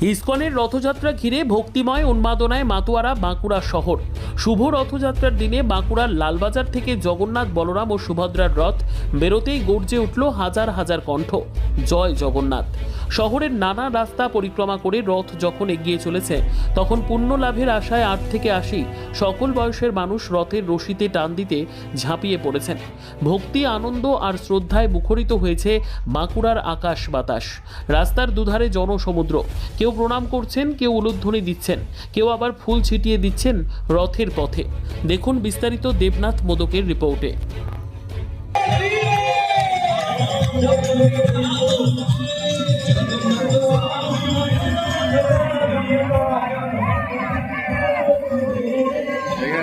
ইস্কনের রথযাত্রা ঘিরে ভক্তিময় উন্মাদনায় মাতুয়ারা বাঁকুড়া শহর। শুভ রথযাত্রার দিনে বাঁকুড়ার লালবাজার থেকে জগন্নাথ, বলরাম ও সুভদ্রার রথ বেরোতেই গর্জে উঠল হাজার হাজার কণ্ঠ। জয় জগন্নাথ। শহরের নানা রাস্তা পরিক্রমা করে রথ যখন এগিয়ে চলেছে, তখন পুণ্য লাভের আশায় আট থেকে আশি সকল বয়সের মানুষ রথের রশিতে টান দিতে ঝাঁপিয়ে পড়েছেন। ভক্তি, আনন্দ আর শ্রদ্ধায় মুখরিত হয়েছে বাঁকুড়ার আকাশ বাতাস। রাস্তার দুধারে জনসমুদ্র। কেউ প্রণাম করছেন, কেউ উলুধ্বনি দিচ্ছেন, কেউ আবার ফুল ছিটিয়ে দিচ্ছেন রথের পথে। দেখুন বিস্তারিত দেবনাথ মোদকের রিপোর্টে। এখানে